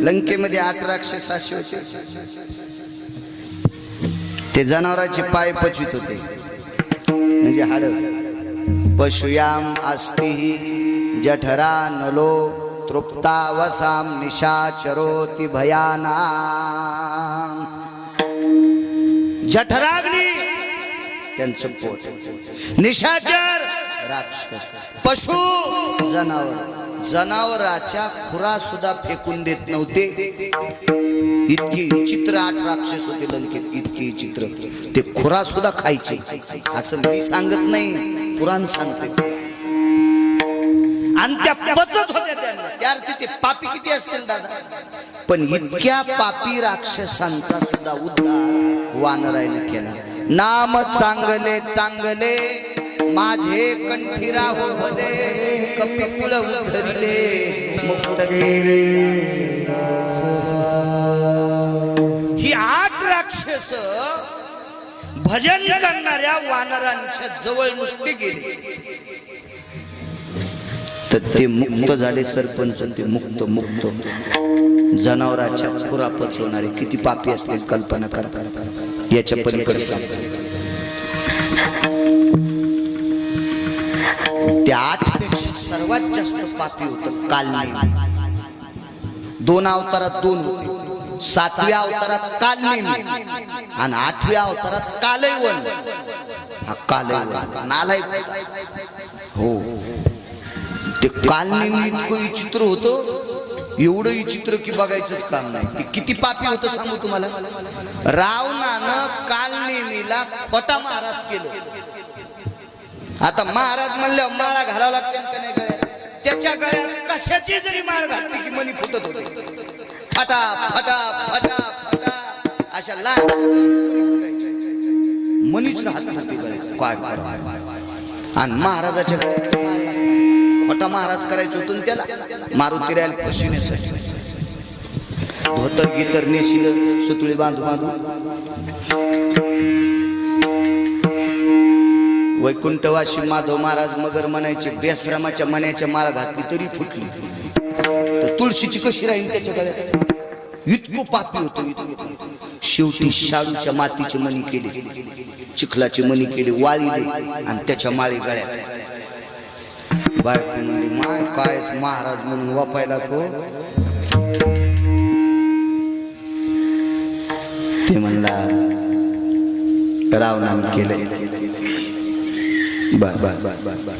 लंकेमध्ये आठ राक्षसाशी होते. ते जनावराचे पाय पचित होते. म्हणजे हाड. पशुयाम अस्ति जठरा नलो तृप्तावसाम निशाचरोति भयाना जठराग्नी त्यांचं पोट. निशाचर राक्षस. पशु जनावर. जनावराच्या खुरा सुद्धा फेकून देत नव्हते. इतकी चित्र आठ राक्षस होते लंकेत इतकी चित्र ते खुरा सुद्धा खायचे. असं मी सांगत नाही पुराण सांगते. आणि त्या पचत होत्या ते पापी किती असतील दादा? पण इतक्या पापी राक्षसांचा सुद्धा उद्धार वानरायने केला. नाम चांगले चांगले. माझे कंठी राहो भले कपिकुळ उधरले मुक्त केले. ही आठ राक्षस भजन करणाऱ्या वानरांच्या जवळ नुसती गेली. तर ते मुक्त झाले सरपंच ते मुक्त मुक्त. जनावराच्या खुरा पचवणारे किती पापी असतील कल्पना करा. याच्या पलीकडे त्या आठ सर्वात जास्त पापी होत कालनेमी दोन अवतारात दोन होते. सातव्या अवतारात काल आणि आठव्या अवतारात कालैवन. हा कालैवन. नालाय हो. ते कालनेमी इतकं विचित्र होतं. एवढं विचित्र की बघायचंच काम नाही. ते किती पापी होतं सांगू तुम्हाला? रावणानं कालनेमीला खोटा महाराज केलं. आता महाराज म्हणले माळा घालावं लागते नाही त्याच्या गळ्यात कशाची जरी माळ घातली की मनी फुटत होते. फटा फटा फटा फटा. अशा लहान मनीच राहत नव्हती काय आणि महाराजाच्या खोटा महाराज करायचं होतं त्याला मारुती रायल फशीनेसाठी धोतर गीतर नेशील सुतळी बांधू बांधू वैकुंठवासी माधव महाराज मगर म्हणायचे बेसरामाच्या मण्याच्या माळा घातली तरी फुटली. तर तुळशीची कशी राहील त्याच्या गळ्यात? इतकं पापी होतो शेवटी शाडूच्या मातीची मणी केली चिखलाची मणी केली वाळीले आणि त्याच्या माळी गळ्यात. बायको म्हणली माय काय महाराज म्हणून वापायला तो ते म्हणला रावणानं केलं bye bye bye bye bye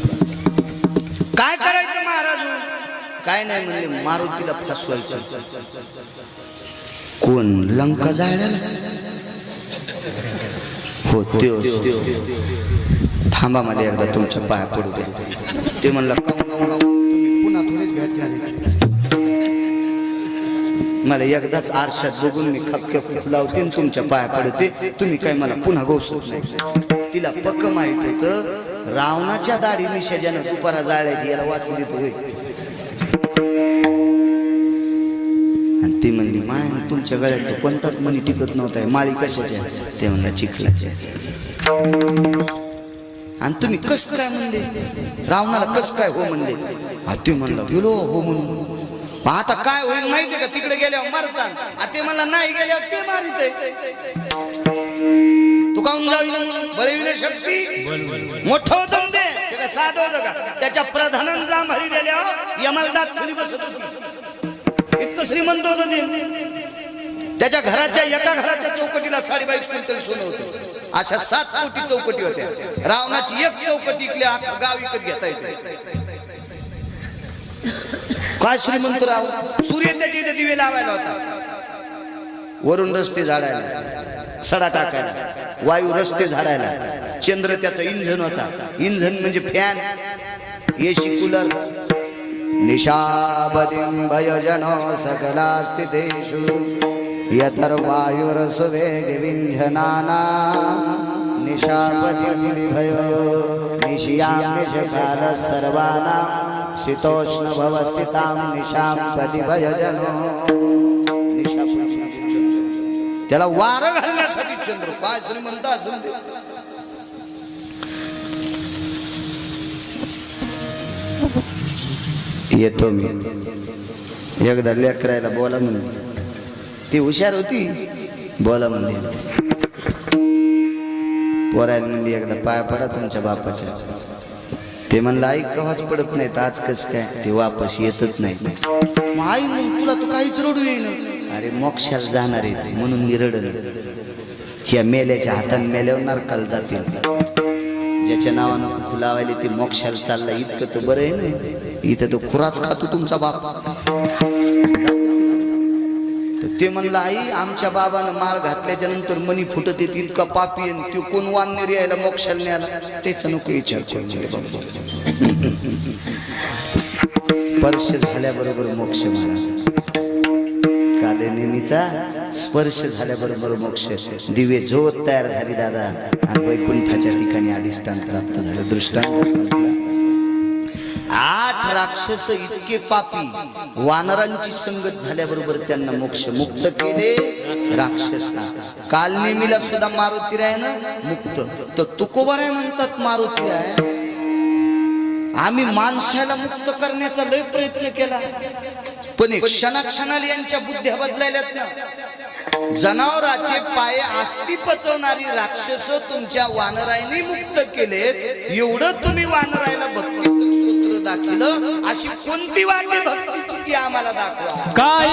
काय करायचं महाराज? काय नाही म्हणले मारुतीला फसवायचं. कोण? लंका जायला हो थांबा मला एकदा तुमच्या पाया पडू द्या. ते म्हणलं पुन्हा मला एकदाच आरशात बघून मी खपक्या खूप लावते आणि तुमच्या पाया पडते. तुम्ही काय मला पुन्हा गोसत नाही. तिला पक्क माहीत होत रावणाच्या दाढी मिशा ज्यानं दुपारा जाळ्याची याला वाचून देतो होय. आणि ती म्हणली माय तुमच्या गळ्यात तो कोणताच मनी टिकत नव्हता माळी कशाच्या? ते म्हणला चिखलाच्या. आणि तुम्ही कस काय म्हणले? रावणाला कस काय हो म्हणले? हा ते म्हणलं गेलो हो म्हणून. मग आता काय होईल माहितीये का? तिकडे गेल्यावर मारतात. ते म्हणला नाही गेल्यावर ते मारित तू काहून बळविणे शक्ती? मोठं होतं ते. साध होत होतं का? त्याच्या प्रधानांचा मारी हो. यमलदात खाली बसत इतकं श्रीमंत होत ते. त्याच्या घराच्या एका घराच्या चौकटीला साडेबाईस क्विंटल सोनं होतं. अशा सात कोटी चौकटी होत्या. रावणाची एक चौकटी इकल्या गाव विकत घेता येते. काय श्रीमंत राव? सूर्य त्याच्या इथे दिवे लावायला होता. वरून रस्ते झाडायला. सडा टाकायला. वायू रस्ते झाडायला. चंद्र त्याचं इंधन होता. इंधन म्हणजे फॅन. एसी कूलर निशाबदिं भयजनो सकला स्थितेषु यथर्वायुरसुवेगविञ्झनाना निशापतिर्भयो निशियां निशकालः सर्वानां शीतोष्ण भवस्थितां निशां प्रतिभयजनो त्याला वार घालण्यासाठी चंद्र. काय श्रीमंत असेल ते येतो मी. एकदा लेकरायला बोला म्हणून. ती हुशार होती. बोला म्हणली. पोरायला म्हणली एकदा पाया पडा तुमच्या बापाच्या. ते म्हणलं आई कवाच पडत नाहीत. आज कस काय? ते वापस येतच नाही आई मग तुला तू काहीच रडू येईन. मोक्षास मोक्षाला जाणार आहे म्हणून मी रडल ह्या मेल्याच्या हाताने मेल्यावर नरकाला जातील. ज्याच्या नावानं फुलावायला ते मोक्षाला चाललं इतकं तर बरं आहे ना. इथं तो खुराच खातो तुमचा बाप. ते म्हणलं आई आमच्या बाबानं माळ घातल्याच्या नंतर मनी फुटत येत इतका पापी आहे आणि तो कोण वाननेर यायला मोक्षाला न्यायला? त्याचा नको विचार म्हणजे स्पर्श झाल्याबरोबर मोक्ष नेहमीचा स्पर्श झाल्याबरोबर मोक्ष दिवे झोत तयार झाली दादा. आणि वैकुंठाच्या ठिकाणी अधिष्ठान प्राप्त झालं. दृष्टांत आठ राक्षस इतके पापी वानरांची संगत झाल्याबरोबर त्यांना मोक्ष मुक्त केले. राक्षस काल नेहमीला सुद्धा मारुती राय ना? मुक्त. तर तुकोबाराय म्हणतात मारुती राय. आम्ही माणसाला मुक्त करण्याचा लय प्रयत्न केला. पण एक क्षणाक्षणाला यांच्या बुद्ध्या बदलायल्यात ना. जनावराचे पाय आस्ती पचवणारी राक्षस तुमच्या वानरायने मुक्त केले एवढं तुम्ही वानरायला बघतो सूत्र दाखवलं अशी कोणती वाटे भक्तीची ती आम्हाला दाखवा. काय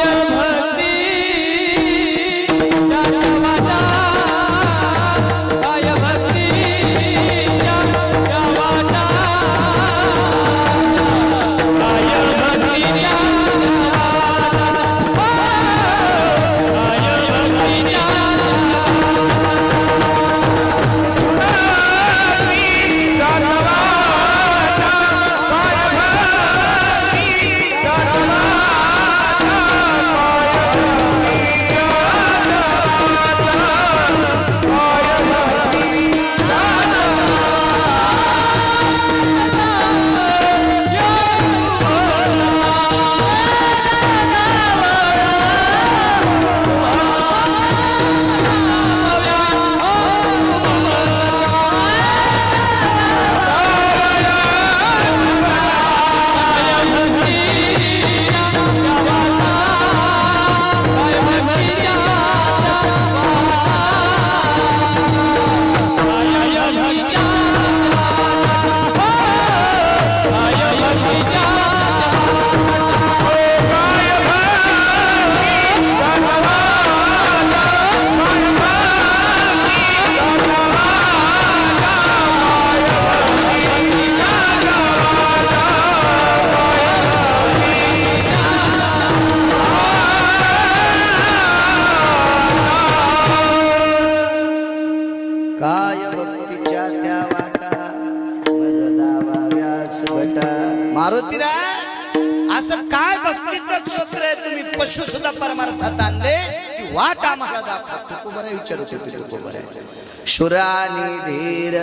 शुरानी धीर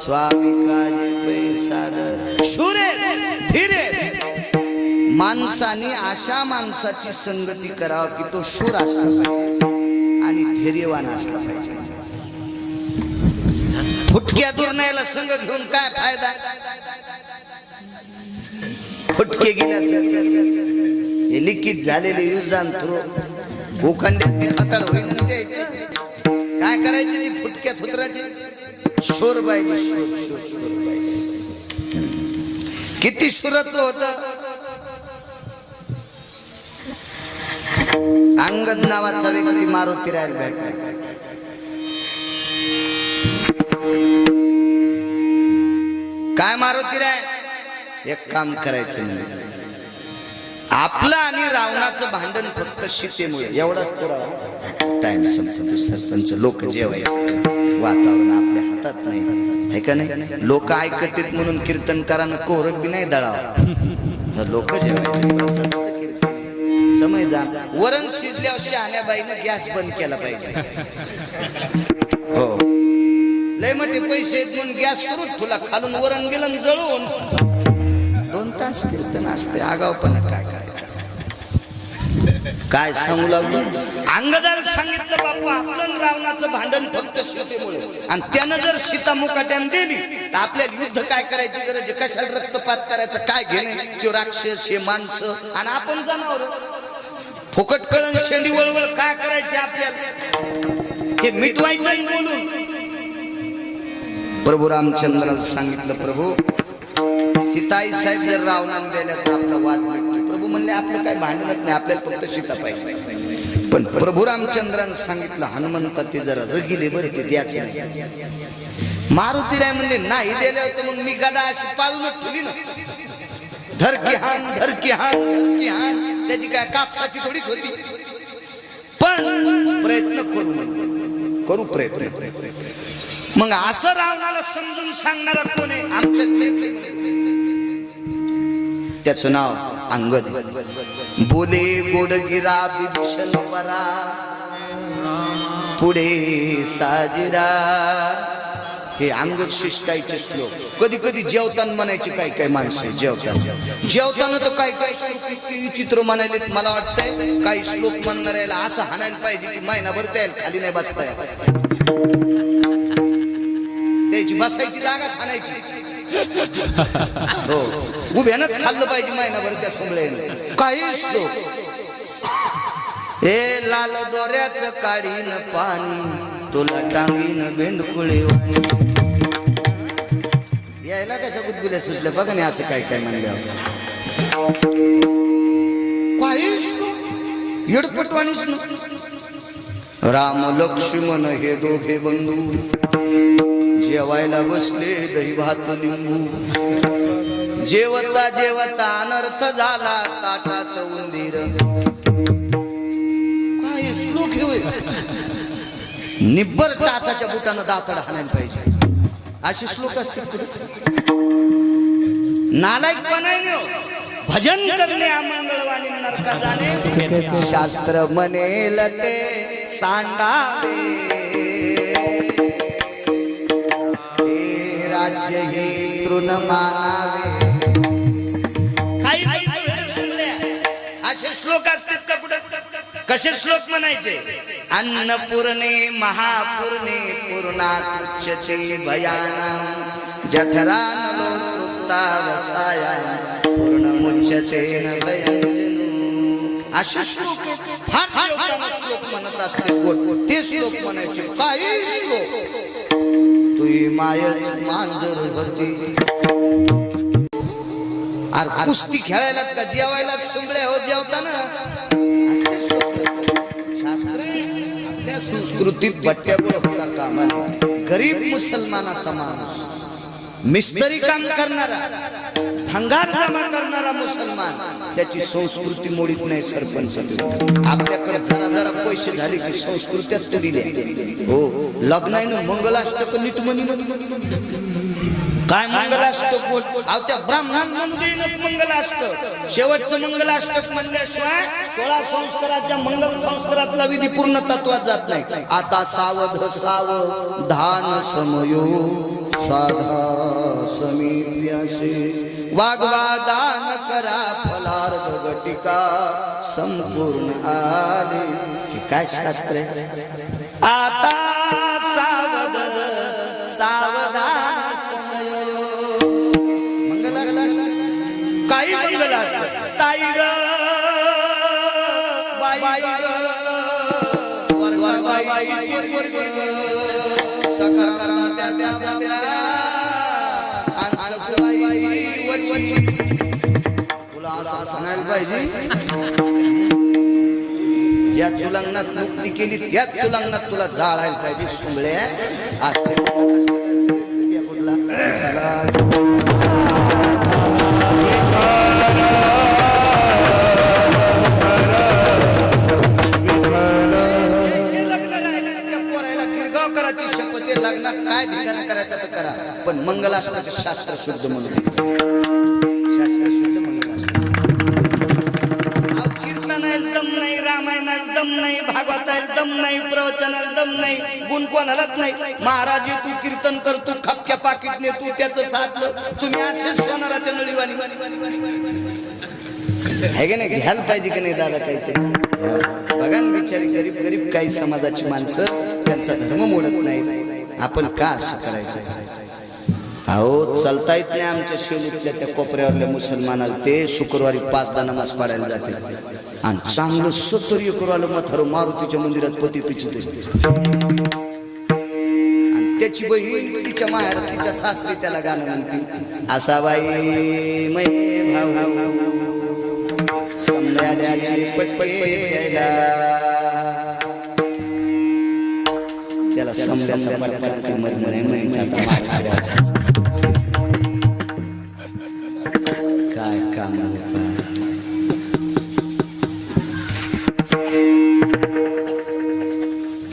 स्वामी काजे पैसाद शुरे धीरे. माणसाने अशा माणसाची संगती करावं की तो शूर असला पाहिजे आणि धैर्यवान असला पाहिजे. फुटक्या दुर्नायला संघ घेऊन काय फायदा? फुटके गेल्या हे लिखित झालेले युजान थ्रो उखंड्यात होईल द्यायचे काय करायची ती फुटक्या थुत्राची शोर पाहिजे शोर शोर शोर पाहिजे किती सुरत होत. अंगद नावाचा व्यक्ती मारुती राहायला भेटला. काय मारुती राय? एक काम करायचं नाही. आपलं आणि रावणाचं भांडण फक्त सीतेमुळे एवढाच पुरावा. टाइम संपतो. सरपंच लोक जेवाय वातावरण आपल्या हातात नाही. आहे का नाही? लोक ऐकत आहेत म्हणून कीर्तनकारानं कोरक बी नाही दळावा. लोक जेवायचे. कीर्तन. समय जा वरण शिजल्यावर शहाण्याबाईनं गॅस बंद केला पाहिजे. हो. लय मोठे पैसे म्हणून गॅस सुरू तुला खालून वरण गेलं जळून. दोन तास कीर्तन असते आगाव पण काय? काय सांगू लागलो? अंगदार सांगितलं बापू आपलं रावणाचं भांडण फक्त सीतेमुळे. आणि त्यानं जर सीता मुकाट्यान दिली तर आपल्याला युद्ध काय करायची गरज कशाला रक्तपात करायचं? काय घेणे तो राक्षस हे माणसं आणि आपण जनावर. फुकट कळण शेंडी वळवळ काय करायचे आपल्याला? हे मिटवायचं बोलून. प्रभू रामचंद्राला सांगितलं प्रभू सीताई साहेब जर रावणानं दिल्या तर आपला वाद मिटतो म्हणले आपलं काय भांडणच नाही आपल्याला फक्त सीता पाहिजे. पण प्रभू रामचंद्रानं सांगितलं हनुमंता ते जरा रगिले बरं ते द्याचे मारुती राय म्हणले नाही दिले होते मग मी गदा अशी पाळूनच ठेवली ना. धरकी हान धरकी हान धरकी हान त्याची काय कापसाची थोडीच होती. पण प्रयत्न करू करू प्रयत्न. मग असं रावणाला समजून सांगणारा कोण आहे? आमच्या त्याचं नाव अंगद बोले गोडगिरा बिभीषण परा। पुढे साजिरा। हे अंगद शिष्टायचे श्लोक। कधी कधी जेवताना म्हणायचे काय काय माणसं जेवताना। जेवताना तर काय काय चित्र विचित्र म्हणायले मला वाटतंय। काही श्लोक म्हणणार यायला असं हाणायला पाहिजे की महिनाभर त्याला खाली नाही बसता त्याची बसायची जागाच हाणायची हो. उभ्यानंच खाल्लं पाहिजे महिनाभर त्या सोमळ्याने काही लोक हे लाल दोऱ्याच काढीन पाणी तुला टांगीन बेंडकुळे यायला कशा गुदगुल्या सुचल्या बघा नाही असं काय काय म्हणल्यावर काही येडपटवाणीच राम लक्ष्मण हे दोघे बंधू. जेवायला बसले दही भात लिंबू. जेवता जेवता अनर्थ झाला ताटात उंदीर. काय श्लोक निब्बर टाचाच्या बुटानं दातड हाणायला पाहिजे. असे श्लोक असतील नालायक बनायने भजन करणे नरका जाणे शास्त्र म्हणेल ते सांडावे. हे तृण मानावे काही असे श्लोक असतात का कसे श्लोक म्हणायचे? अन्नपूर्णे महापूर्णे पूर्णाचे भयाना। जठरा तृप्ता वसाया पूर्णमुच्यते न भयंजनो असे श्लोक फार श्लोक म्हणत असते ते श्लोक म्हणायचे काही श्लोक। तुही मायच मांजर होती अरे कुस्ती खेळायला का जेवायला सुंबळे हो जेवताना असले शास्त्र आपल्या संस्कृतीत बट्ट्यापुढे होता कामा गरीब मुसलमानाचा माणूस मिस्त्री काम करणारा भंगार जमा करणारा मुसलमान त्याची संस्कृती मोडीत नाही सरपंच. आपल्याकडे जरा जरा पैसे झाले की संस्कृत्यात दिले हो लग्न मंगलाष्टक नीट म्हणी म्हणी म्हणी म्हणी. काय मंगलाष्टक बोल? त्या ब्राह्मणां म्हणू देईनच मंगलाष्टक. शेवटचं मंगलाष्टक म्हणल्याशिवाय सोळा संस्काराच्या मंगल संस्कारातला विधी पूर्ण तत्वात जात नाही. आता सावध धान समयो साधा समीप्याशे वाग्वादान करा फलार्ध गटिका संपूर्ण आले. हे काय शास्त्र आहे? आता सावध सावध तुला असं सांगायला पाहिजे? ज्या चुलंगणात मुक्ती केली त्याच चुलंगणात तुला जाळायला पाहिजे सुंगळे असले कुठला? पण मंगलाष्टाचं शास्त्र शुद्ध म्हणून शास्त्र शुद्ध मंगलाष्ट कीर्तनाला दम नाही रामायणाला दम नाही भागवताला दम नाही प्रवचनाला दम नाही. गुण कोणालाच नाही. महाराज तू कीर्तन कर तू खपक्या पाकिटने तू त्याचं साधलं तुम्ही असेच सोनाराच्या नळीवाणी. का नाही? घ्यायला पाहिजे की नाही दादा काहीतरी बघा ना बिचारी गरीब गरीब काही समाजाची माणसं त्यांचा धर्म मोडत नाही आपण का असं करायचं? अहो चालता येत नाही आमच्या शेलीतल्या त्या कोपऱ्यावरल्या मुसलमानाला. ते शुक्रवारी पाचदा नमाज पाडायला जाते. आणि चांगलं सत्तर एकर आलं म्हातारं मारुतीच्या मंदिरात पती पिचित आणि त्याची बहीण तिच्या माहेर तिच्या सासरी त्याला गाणं म्हणते. असा बाई मै भाऊ. समजायची पटपट त्याला समजायचा काम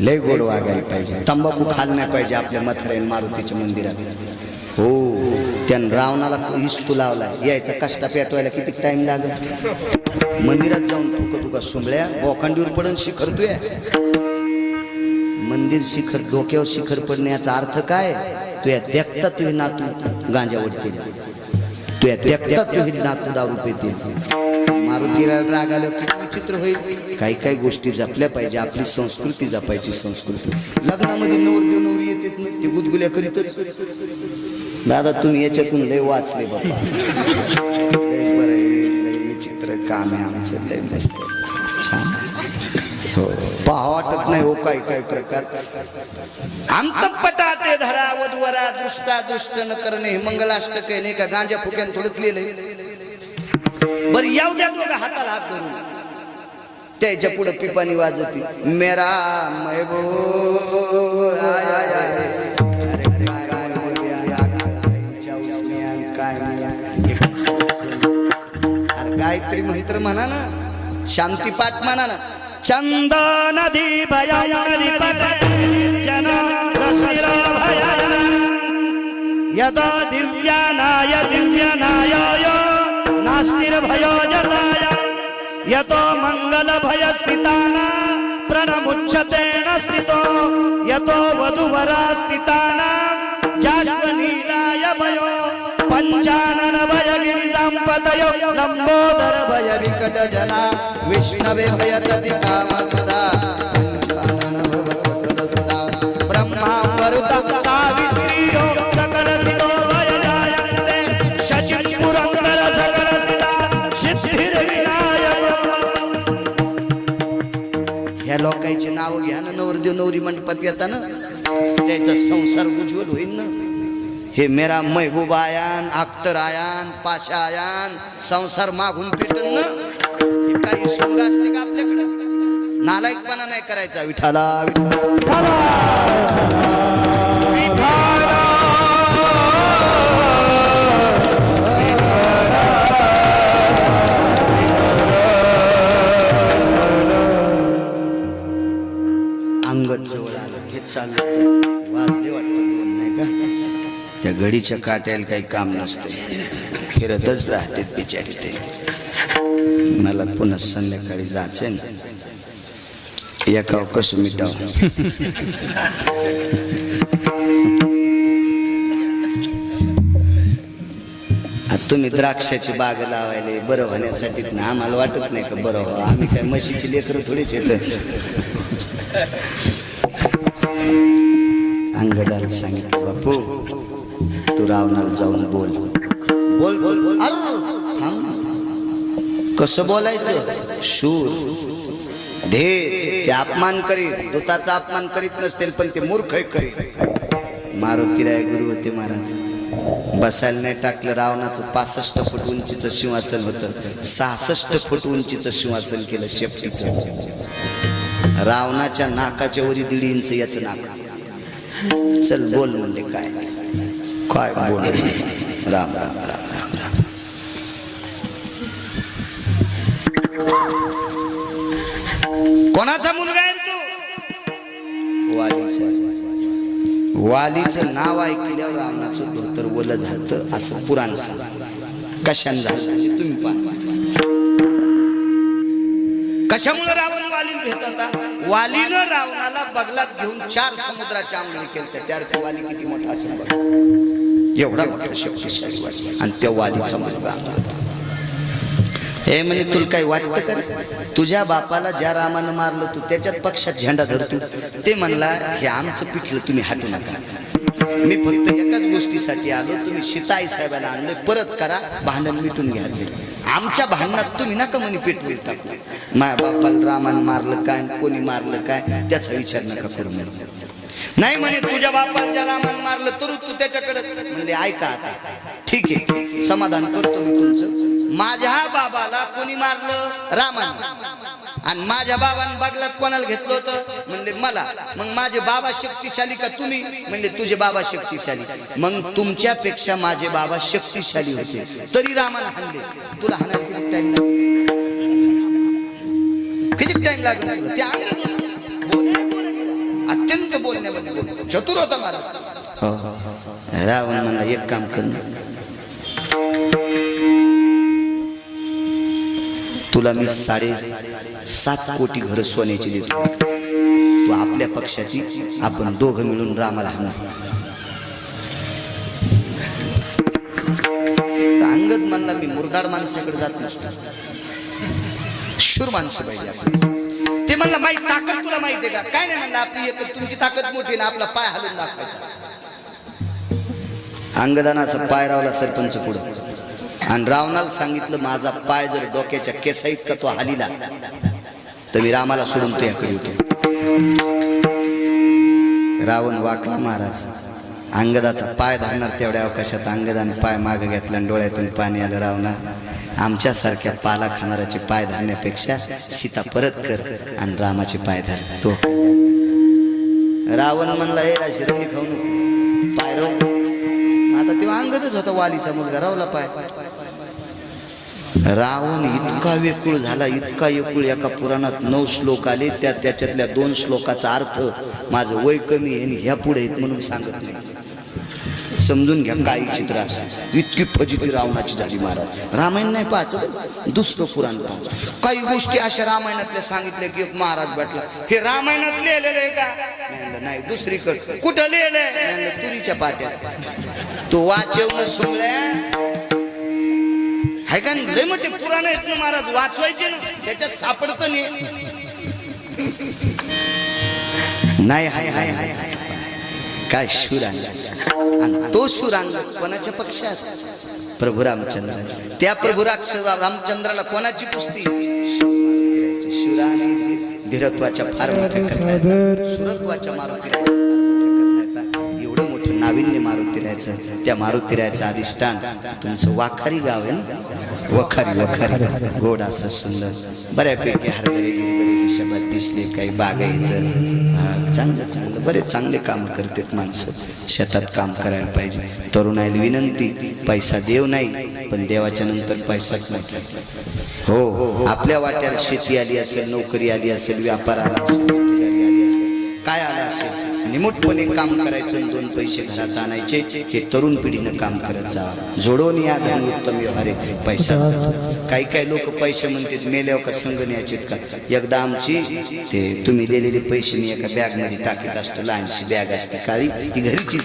लय गोड वागायला पाहिजे. तंबाखू खाल नाही पाहिजे आपल्या मथुराईन मारुतीच्या मंदिरात. हो त्यानं रावणाला इस्तू लावलाय यायचा कष्टा पेटवायला किती टाइम लागल? मंदिरात जाऊन तुका तुका सुंबळ्या बोखांडीवर पडून शिखर तुया मंदिर शिखर डोक्यावर शिखर पडण्याचा अर्थ काय? तुया देखता तुझी नातू गांजा उडतील तुया नातू दारू पेते. मारुतीला राग आलं किती विचित्र होईल. काही काही गोष्टी जपल्या पाहिजे. आपली संस्कृती जपायची संस्कृती. लग्नामध्ये नवरदेव नवरी येतात ते गुदगुल्या करीतच. दादा तुम्ही याच्यातून लय वाचले बाबा. लय बरं लय विचित्र काम आहे आमचं. लय मस्त. छान. हो. पाहा वाटत नाही हो काय काय प्रकार. अंतपटा ते धरा. वधवरा दृष्टा दृष्ट न करणे मंगलाष्टक नाही का गांजा फुक्यान थोडत लिहिलंय बर येऊ द्या दोघं हाताला हात धरून. त्याच्या पुढे पिपाणी वाजती मेरा मैबो गायत्री मंत्र म्हणा ना. शांती पाठ म्हणा ना. चंद नदी भया नदी जना भया यदा दिव्यानाय दिव्यनायाय नास्तिर्भयो जताय। यतो मङ्गलभयस्थिताना प्रणमुच्यते न स्थितो। यतो वधुवरा स्थिताना जाश्वनीलाय भयो पञ्चानन भय गिरिजाम्पतयो लम्बोदर विष्णवे भयतति ब्रह्मा बायकायचे नाव घ्या ना नवरदेव नवरी मंडपात येताना. त्याचा संसार उज्ज्वल होईल ना. हे मेरा महबूब आयान अख्तर आयान पाशा आयान संसार मागून पेटन ना. हे काही सोंग असते का आपल्याकडे? नालायकपणा नाही करायचा विठाला विठाला चाललं वाजले वाटतं दोन नाही का? त्या घडीच्या काट्याला काही काम नसते. फिरतच राहते बिचारी ते. मला पुन्हा संध्याकाळी जायचे ना. एका अवकाश हो, मिटाव? तुम्ही द्राक्षाची बाग लावायला बरं होण्यासाठी ना? आम्हाला वाटत नाही का बरं व्हावं आम्ही काय म्हशीची लेकरं थोडीच येतं अंगदाला सांगितलं बापू तू रावणाला जाऊन बोल. बोल बोल बोल. थांब. कसं बोलायचं? शूर. धे ते अपमान करीत दुताचा अपमान करीत नसतील पण ते मूर्ख करीत. मारुती राय गुरुवती महाराज. बसायला नाही टाकलं रावणाचं पासष्ट फूट उंचीचं सिंहासन होतं. सहासष्ट फूट उंचीचं सिंहासन केलं शेपटीचं. रावणाच्या नाकाच्या वरी दीड इंच याचं नाक. चल बोल म्हणजे काय? काय बोल? राम राम राम राम राम. कोणाचा मुलगा आहे तू? वालीचा. वालीचं नाव ऐकल्यावर रावणाचं धोतर ओलं झालं असं पुराण सांग. कशान झालं तुम्ही पाहा. कशामुळे रावण वालीन भेट होता? वालीनं रावणाला बगलात घेऊन चार समुद्राच्या आंघोळी केल्या त्या तो वाली किती मोठा असेल एवढा मोठा शक्तिशाली वाली. आणि त्या वालीचा मुलगा. हे म्हणजे तुला काही वाटतं का तुझ्या बापाला ज्या रामानं मारलं तू त्याच्यात पक्षात झेंडा धरतो. ते म्हणला हे आमचं पिठलं तुम्ही हटू नका. मी फक्त एकाच गोष्टीसाठी आलो. तुम्ही शिताई साहेबाला आणलं परत करा. भांडण मिटून घ्यायचं. आमच्या भांडणात तुम्ही नका म्हणे पेटवून टाकू. माया बापाला रामान मारलं काय कोणी मारलं काय त्याचा विचार नका करू नाही म्हणे तुझ्या बापाला ज्या मारलं तर तू त्याच्याकडे. म्हणजे ऐका आता. ठीक आहे. समाधान करतो मी तुमचं. माझ्या बाबाला कोणी मारलं? रामान. आणि माझ्या बाबानं बागलात कोणाला घेतलं होतं? म्हणले मला. मग माझे बाबा शक्तिशाली का तुम्ही? म्हणले तुझे बाबा शक्तिशाली. मग तुमच्यापेक्षा माझे बाबा शक्तिशाली होते. तरी रामानं हाणले. तुला हाणायला किती टाइम किती टाइम लागला ते अत्यंत बोलण्यामध्ये चतुर होता मला हो हो हो रावण म्हणा एक काम कर तुला मी साडे सात कोटी घर सोन्याची देतो. तो आपल्या पक्षाची आपण दोघं मिळून रामाला हा तर अंगद म्हणला मी मुरदाड माणसाकडे जात नसतो. शूर माणसं पाहिजे ते म्हणलं माहिती ताकद तुला माहिती आहे का? काय नाही म्हणलं आपली एक तुमची ताकद मोठी ना आपला पाय हलून दाखवायचा. अंगदाना असं पाय रावला सरपंच पुढं. आणि रावणाला सांगितलं माझा पाय जर डोक्याच्या केसाईत का तो हालीला. तर मी रामाला सोडून तुझ्याकडे येतो रावण वाकला महाराज. अंगदाचा पाय धरणार तेवढ्या अवकाशात अंगदाने पाय मागे घेतला आणि डोळ्यातून पाणी आलं रावणा. आमच्यासारख्या पाला खाणाऱ्याचे पाय धरण्यापेक्षा सीता परत कर आणि रामाचे पाय धर. तो. रावण म्हणला हे खाऊन पाय राव आता तेव्हा अंगदच होता वालीचा मुलगा रावला पाय पाय. रावण इतका वेकुळ झाला इतका वेकुळ एका पुराणात नऊ श्लोक आले त्या त्याच्यातल्या दोन श्लोकाचा अर्थ माझं वय कमी आहे आणि ह्या पुढे आहेत म्हणून सांगत नाही. समजून घ्या काही चित्र असं. इतकी फजिती रावणाची झाली महाराज. रामायण नाही पाहायचं दुसरं पुराण पाहा. काही गोष्टी अशा रामायणातल्या सांगितल्या की एक महाराज भेटला. हे रामायणात लिहिलेलं आहे का? नाही दुसरीकडे. कुठं लिहिलंय? तुरीच्या पाट्यात तो वाचवलं सोडल्या. हाय का नाही? लय मोठे पुराण आहेत ना महाराज वाचवायचे ना. त्याच्यात सापडत नाही. हाय हाय हाय हाय काय शुरांग आणि तो शुरांग कोणाच्या पक्षात? प्रभू रामचंद्र त्या प्रभू राक्ष रामचंद्राला कोणाची पुस्ती शुरांग धीरत्वाच्या फार मोठ्या सुरत्वाच्या मारुती मारुतीरायचं त्या मारुतीरायचं अधिष्ठान. तुमचं वाखारी गाव आहे ना? वखारी वखारी. गोड असं सुंदर. बऱ्यापैकी हरभरे गिरभरे हिशोबात दिसले काही बागा इथं. चांगलं चांगलं. बरेच चांगले काम करतात माणसं. शेतात काम करायला पाहिजे. तरुणाईला विनंती पैसा देव नाही पण देवाच्या नंतर पैसाच नाही हो, हो हो आपल्या वाट्याला शेती आली असेल नोकरी आली असेल व्यापार आला असेल काय आला असेल? निमुटपणे काम करायचं दोन पैसे घरात आणायचे हे तरुण पिढीनं काम करत जा. जोडून या धन उत्तम व्यवहारे पैसा काही काही लोक पैसे म्हणतात मेल्यावर का संघ न्यायचे का? एकदा आमची ते तुम्ही दिलेले पैसे मी एका बॅगमध्ये टाकीत असतो लहानशी बॅग असते काळी ती घरीची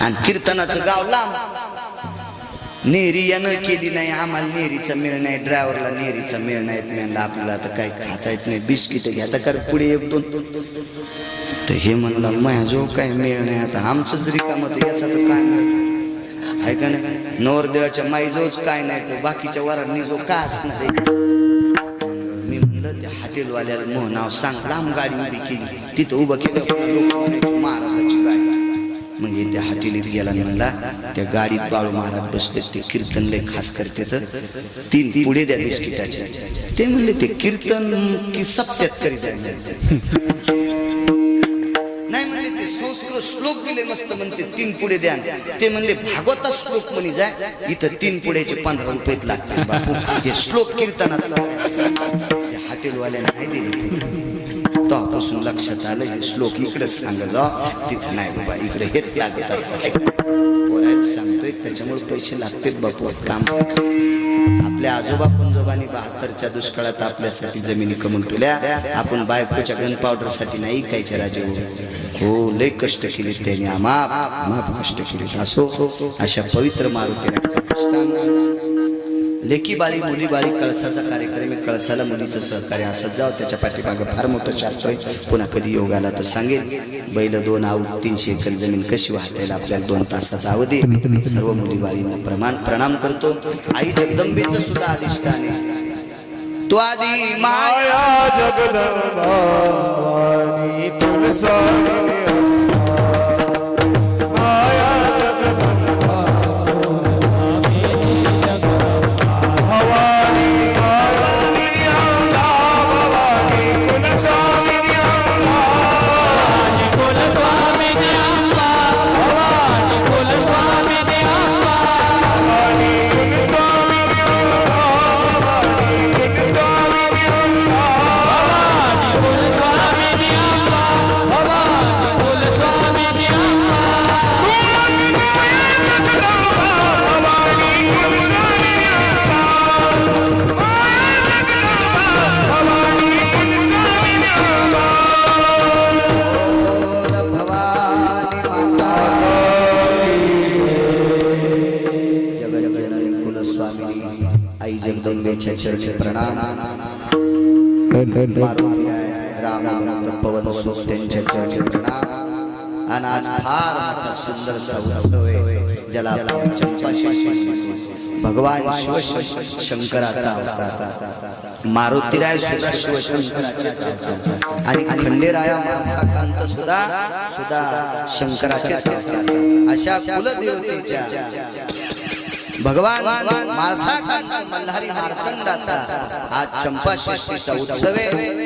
आणि कीर्तनाचं गाव लांब. नेहरी यानं केली नाही आम्हाला नेहरीचा मिळ नाही ड्रायव्हरला नेहरीचा मिळ नाही. म्हणलं आपल्याला आता काही खाता येत नाही बिस्किट घ्या. आता कर पुढे एक दोन. तर हे म्हणलं माझ्या जो काही मिळ नाही आता आमचं जरी काम याचा तर काय मेळ आहे का नाही? नवरदेवाच्या माईजोच काय नाही तर बाकीच्या वरांनी जो का असणार आहे. मी म्हणलं त्या हॉटेलवाल्याला मोह नाव सांग लांब गाडी उभी केली. तिथं उभं केलं लोक म्हणजे त्या हॉटेलीत गेला म्हणला त्या गाडीत बाळू महाराज बसले ते कीर्तन लय खास करते तीन पुढे द्या बिस्किटाचे. ते म्हणले ते कीर्तन की सप्त्यात करीत नाही म्हणले ते संस्कृत श्लोक दिले मस्त म्हणते तीन पुढे द्या. ते म्हणले भागवता श्लोक म्हणी जाय इथं तीन पुढ्याचे पंधरा रुपयेत लागतात बापू. हे श्लोक कीर्तनात त्या हॉटेलवाल्याने नाही दिले. तेव्हापासून लक्षात आलं हे श्लोक इकडेच सांग जा. तिथे नाही बाबा इकडे हेच लागत असतात. बोलायला सांगतोय त्याच्यामुळे पैसे लागतात बापू काम आपल्या आजोबा पंजोबांनी बहात्तरच्या दुष्काळात आपल्यासाठी जमिनी कमवून ठेवल्या. आपण बायकोच्या गन पावडरसाठी नाही ऐकायचे राजे हो. हो. लय कष्ट केले त्यांनी माप माप कष्ट केले असो अशा पवित्र मारुती लेकी बाळी मुली बाळी कळसाचा कार्यक्रम आहे. कळसाला मुलीचं सहकार्य असत जावं. त्याच्या पाठीमागं फार मोठं शास्त्र आहे. पुन्हा कधी योग आला तर सांगेल बैल दोन आऊ तीनशे एकर जमीन कशी वाहतायला आपल्याला दोन तासाचा अवधी सर्व मुली बाळींना प्रमाण प्रणाम करतो. आई जगदंबेचं सुद्धा अधिष्ठान आहे. तो आधी माया माया जगदंबा मारुती आहे, राम पवन त्यांच्या आणि आज फार मोठा उत्सव आहे ज्याला भगवान शिव शंकराचा अवतार मारुतीराय सुद्धा शिवशंकराचे आणि खंडेराया सुद्धा सुद्धा शंकराचे अशा कुलदेवतेच्या भगवान माळसाकांत मल्हारी मार्तंडाचा आज चंपाषष्ठीचा उत्सव आहे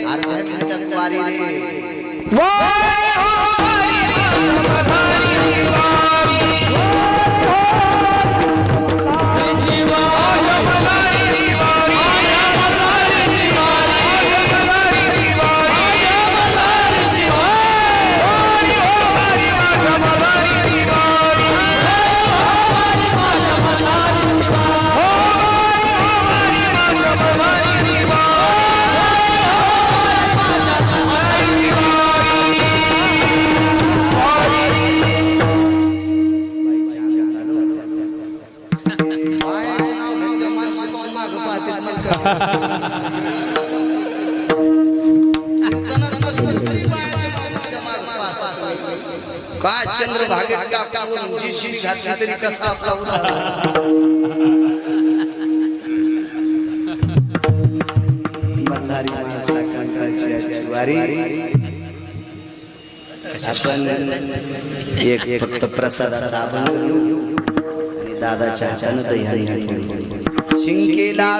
भागेत काकावरून जी शिडी घातली तरी कसा असला उदाहरण मल्हारी माणसा संतांची आजची वारी आपण एक एक फक्त प्रसादाचा अभंग घेऊ आणि दादाच्या हातानं दह्याने शिंकेला